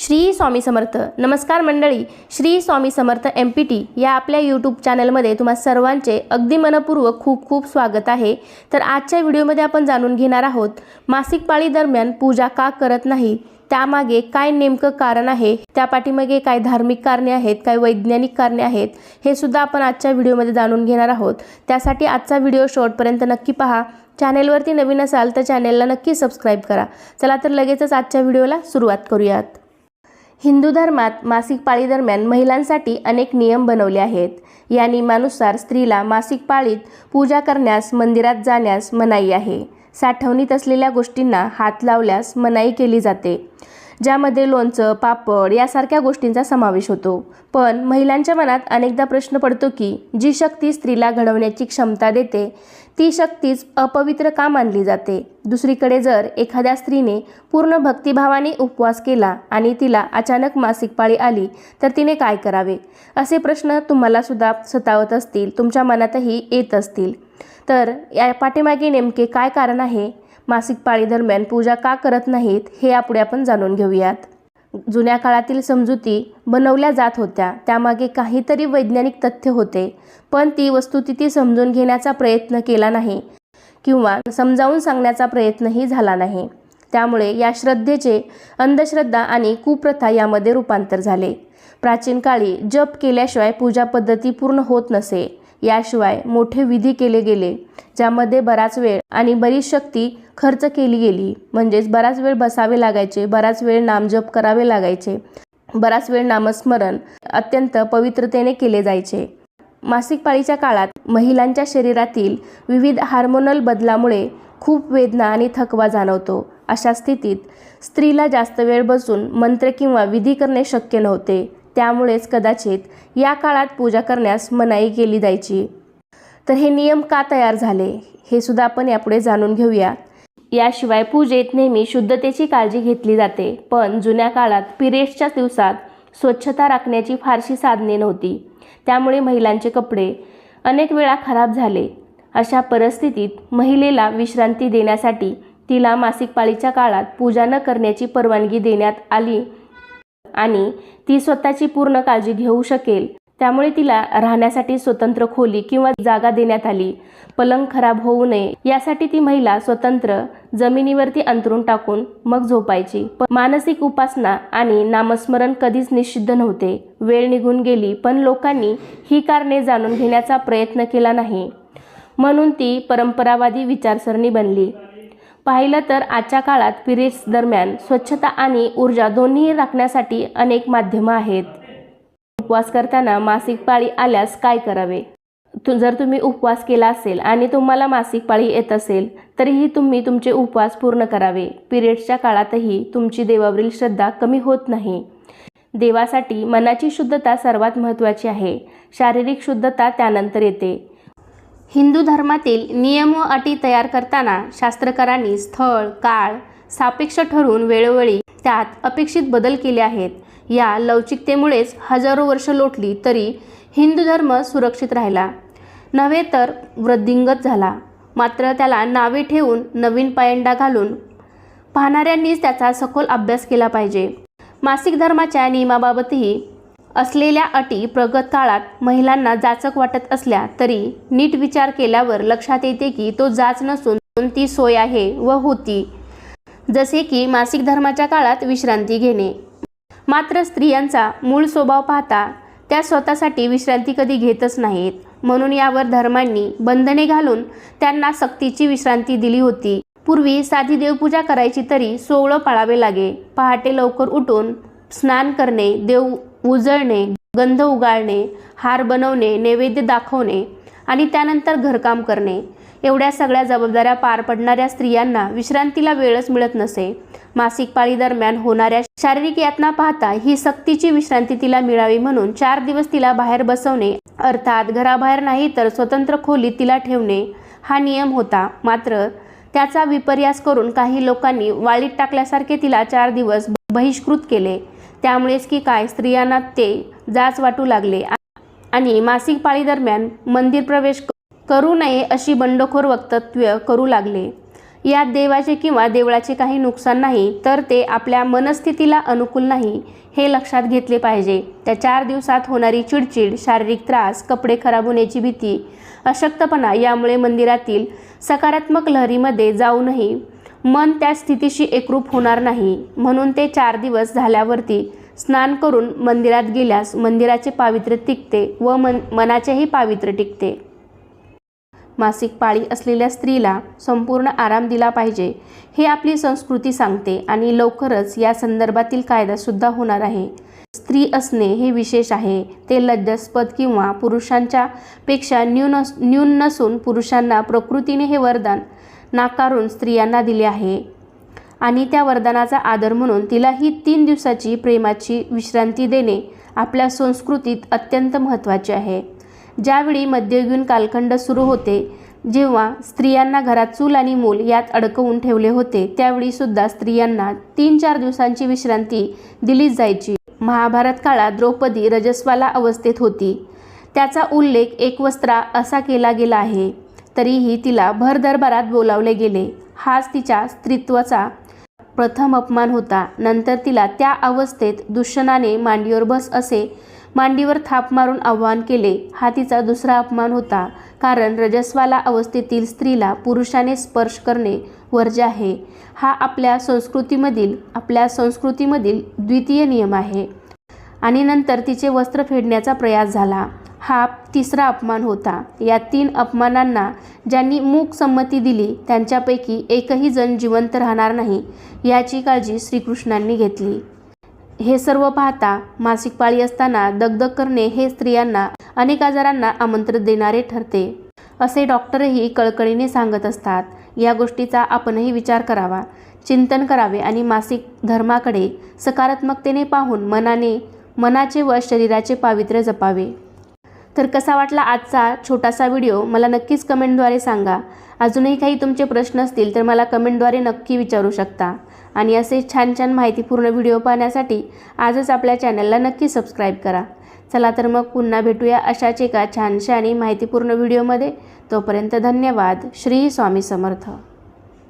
श्री स्वामी समर्थ. नमस्कार मंडळी. Shri Swami Samarth M P T या आपल्या यूट्यूब चॅनलमध्ये तुम्हा सर्वांचे अगदी मनपूर्वक खूप खूप स्वागत आहे. तर आजच्या व्हिडिओमध्ये आपण जाणून घेणार आहोत मासिक पाळी दरम्यान पूजा का करत नाही? त्यामागे काय नेमकं कारण आहे? त्या पाठीमागे काय धार्मिक कारणे आहेत काय वैज्ञानिक कारणे आहेत हे सुद्धा आपण आजच्या व्हिडिओमध्ये जाणून घेणार आहोत. त्यासाठी आजचा व्हिडिओ शेवटपर्यंत नक्की पहा. चॅनेलवरती नवीन असाल तर चॅनेलला नक्की सबस्क्राईब करा. चला तर लगेचच आजच्या व्हिडिओला सुरुवात करूयात. हिंदू धर्मात मासिक पाळीदरम्यान महिलांसाठी अनेक नियम बनवले आहेत. या नियमानुसार स्त्रीला मासिक पाळीत पूजा करण्यास मंदिरात जाण्यास मनाई आहे. साठवणीत असलेल्या गोष्टींना हात लावल्यास मनाई केली जाते ज्यामध्ये लोणचं पापड यासारख्या गोष्टींचा समावेश होतो. पण महिलांच्या मनात अनेकदा प्रश्न पडतो की जी शक्ती स्त्रीला घडवण्याची क्षमता देते ती शक्तीच अपवित्र का मानली जाते. दुसरीकडे जर एखाद्या स्त्रीने पूर्ण भक्तिभावाने उपवास केला आणि तिला अचानक मासिक पाळी आली तर तिने काय करावे? असे प्रश्न तुम्हाला सुद्धा सतावत असतील तुमच्या मनातही येत असतील. तर या पाठीमागे नेमके काय कारण आहे? मासिक पाळी दरम्यान पूजा का करत नाहीत हे यापुढे आपण जाणून घेऊयात. जुन्या काळातील समजुती बनवल्या जात होत्या. त्यामागे काहीतरी वैज्ञानिक तथ्य होते पण ती वस्तुस्थिती समजून घेण्याचा प्रयत्न केला नाही किंवा समजावून सांगण्याचा प्रयत्नही झाला नाही. त्यामुळे या श्रद्धेचे अंधश्रद्धा आणि कुप्रथा यामध्ये रूपांतर झाले. प्राचीन काळी जप केल्याशिवाय पूजा पद्धती पूर्ण होत नसे. याशिवाय मोठे विधी केले गेले ज्यामध्ये बराच वेळ आणि बरीच शक्ती खर्च केली गेली. म्हणजेच बराच वेळ बसावे लागायचे बराच वेळ नामजप करावे लागायचे बराच वेळ नामस्मरण अत्यंत पवित्रतेने केले जायचे. मासिक पाळीच्या काळात महिलांच्या शरीरातील विविध हार्मोनल बदलामुळे खूप वेदना आणि थकवा जाणवतो. अशा स्थितीत स्त्रीला जास्त वेळ बसून मंत्र किंवा विधी करणे शक्य नव्हते. त्यामुळेच कदाचित या काळात पूजा करण्यास मनाई केली जायची. तर हे नियम का तयार झाले? हे सुद्धा आपण यापुढे जाणून घेऊया. याशिवाय पूजेत नेहमी शुद्धतेची काळजी घेतली जाते. पण जुन्या काळात पिरियड्सच्या दिवसात स्वच्छता राखण्याची फारशी साधने नव्हती. त्यामुळे महिलांचे कपडे अनेक वेळा खराब झाले. अशा परिस्थितीत महिलेला विश्रांती देण्यासाठी तिला मासिक पाळीच्या काळात पूजा न करण्याची परवानगी देण्यात आली आणि ती स्वतःची पूर्ण काळजी घेऊ शकेल. त्यामुळे तिला राहण्यासाठी स्वतंत्र खोली किंवा जागा देण्यात आली. पलंग खराब होऊ नये यासाठी ती महिला स्वतंत्र जमिनीवरती अंतरून टाकून मग झोपायची. मानसिक उपासना आणि नामस्मरण कधीच निषिद्ध नव्हते. वेळ निघून गेली पण लोकांनी ही कारणे जाणून घेण्याचा प्रयत्न केला नाही. म्हणून ती परंपरावादी विचारसरणी बनली. पाहिलं तर आजच्या काळात पिरियड्स दरम्यान स्वच्छता आणि ऊर्जा दोन्ही राखण्यासाठी अनेक माध्यमं आहेत. उपवास करताना मासिक पाळी आल्यास काय करावे? तु जर तुम्ही उपवास केला असेल आणि तुम्हाला मासिक पाळी येत असेल तरीही तुम्ही तुमचे उपवास पूर्ण करावे. पिरियड्सच्या काळातही तुमची देवावरील श्रद्धा कमी होत नाही. देवासाठी मनाची शुद्धता सर्वात महत्त्वाची आहे. शारीरिक शुद्धता त्यानंतर येते. हिंदू धर्मातील नियम व अटी तयार करताना शास्त्रकारांनी स्थळ काळ सापेक्ष ठरवून वेळोवेळी त्यात अपेक्षित बदल केले आहेत. या लवचिकतेमुळेच हजारो वर्ष लोटली तरी हिंदू धर्म सुरक्षित राहिला. नव्हे तर वृद्धिंगत झाला. मात्र त्याला नावे ठेवून नवीन पायंडा घालून पाहणाऱ्यांनीच त्याचा सखोल अभ्यास केला पाहिजे. मासिक धर्माच्या नियमाबाबतही असलेल्या अटी प्रगत काळात महिलांना जाचक वाटत असल्या तरी नीट विचार केल्यावर लक्षात येते की तो जाच नसून ती सोय आहे व होती. जसे की मासिक धर्माच्या काळात विश्रांती घेणे. मात्र स्त्रियांचा मूळ स्वभाव पाहता त्या स्वतःसाठी विश्रांती कधी घेतच नाहीत. म्हणून यावर धर्मांनी बंधने घालून त्यांना सक्तीची विश्रांती दिली होती. पूर्वी साधी देवपूजा करायची तरी सोवळं पाळावे लागे. पहाटे लवकर उठून स्नान करणे देव उजळणे गंध उगाळणे हार बनवणे नैवेद्य दाखवणे आणि त्यानंतर घरकाम करणे. एवढ्या सगळ्या जबाबदाऱ्या पार पडणाऱ्या स्त्रियांना विश्रांतीला वेळच मिळत नसे. मासिक पाळी दरम्यान होणाऱ्या शारीरिक यातना पाहता ही सक्तीची विश्रांती तिला मिळावी म्हणून चार दिवस तिला बाहेर बसवणे अर्थात घराबाहेर नाही तर स्वतंत्र खोलीत तिला ठेवणे हा नियम होता. मात्र त्याचा विपर्यास करून काही लोकांनी वाळीत टाकल्यासारखे तिला चार दिवस बहिष्कृत केले. त्यामुळेच की काय स्त्रियांना ते जाच वाटू लागले. आणि मासिक पाळी दरम्यान मंदिर प्रवेश करू नये अशी बंडखोर वक्तव्य करू लागले. यात देवाचे किंवा देवळाचे काही नुकसान नाही तर ते आपल्या मनस्थितीला अनुकूल नाही हे लक्षात घेतले पाहिजे. त्या चार दिवसात होणारी चिडचिड शारीरिक त्रास कपडे खराब होण्याची भीती अशक्तपणा यामुळे मंदिरातील सकारात्मक लहरीमध्ये जाऊनही मन त्या स्थितीशी एकरूप होणार नाही. म्हणून ते चार दिवस झाल्यावरती स्नान करून मंदिरात गेल्यास मंदिराचे पावित्र्य टिकते व मन मनाचेही पावित्र्य टिकते. मासिक पाळी असलेल्या स्त्रीला संपूर्ण आराम दिला पाहिजे हे आपली संस्कृती सांगते आणि लवकरच या संदर्भातील कायदासुद्धा होणार आहे. स्त्री असणे हे विशेष आहे. ते लज्जास्पद किंवा पुरुषांच्या पेक्षा न्यून न्यून नसून पुरुषांना प्रकृतीने हे वरदान नाकारून स्त्रियांना दिले आहे. आणि त्या वरदानाचा आदर म्हणून तिला ही तीन दिवसाची प्रेमाची विश्रांती देणे आपल्या संस्कृतीत अत्यंत महत्त्वाचे आहे. ज्यावेळी मध्ययुगीन कालखंड सुरू होते जेव्हा स्त्रियांना घरात चूल आणि मूल यात अडकवून ठेवले होते त्यावेळी सुद्धा स्त्रियांना तीन चार दिवसांची विश्रांती दिलीच जायची. महाभारत काळात द्रौपदी रजस्वाला अवस्थेत होती. त्याचा उल्लेख एक वस्त्रा असा केला गेला आहे. तरीही तिला भरदरबारात बोलावले गेले. हाच तिच्या स्त्रीत्वाचा प्रथम अपमान होता. नंतर तिला त्या अवस्थेत दुष्यनाने मांडीवर बस असे मांडीवर थाप मारून आव्हान केले. हा तिचा दुसरा अपमान होता कारण रजस्वाला अवस्थेतील स्त्रीला पुरुषाने स्पर्श करणे वर्ज्य आहे. हा आपल्या संस्कृतीमधील आपल्या संस्कृतीमधील द्वितीय नियम आहे. आणि नंतर तिचे वस्त्र फेडण्याचा प्रयास झाला. हा तिसरा अपमान होता. या तीन अपमानांना ज्यांनी मूक संमती दिली त्यांच्यापैकी एकही जण जिवंत राहणार नाही याची काळजी श्रीकृष्णांनी घेतली. हे सर्व पाहता मासिक पाळी असताना दगदग करणे हे स्त्रियांना अनेक आजारांना आमंत्रण देणारे ठरते. असे डॉक्टरही कळकळीने सांगत असतात. या गोष्टीचा आपणही विचार करावा चिंतन करावे आणि मासिक धर्माकडे सकारात्मकतेने पाहून मनाने मनाचे व शरीराचे पावित्र्य जपावे. तर कसा वाटला आजचा छोटासा व्हिडिओ मला नक्कीच कमेंटद्वारे सांगा. अजूनही काही तुमचे प्रश्न असतील तर मला कमेंटद्वारे नक्की विचारू शकता. आणि असे छान छान माहितीपूर्ण व्हिडिओ पाहण्यासाठी आजच आपल्या चॅनलला नक्की सबस्क्राईब करा. चला तर मग पुन्हा भेटूया अशाच एका छानशा आणि माहितीपूर्ण व्हिडिओमध्ये. तोपर्यंत धन्यवाद. श्री स्वामी समर्थ.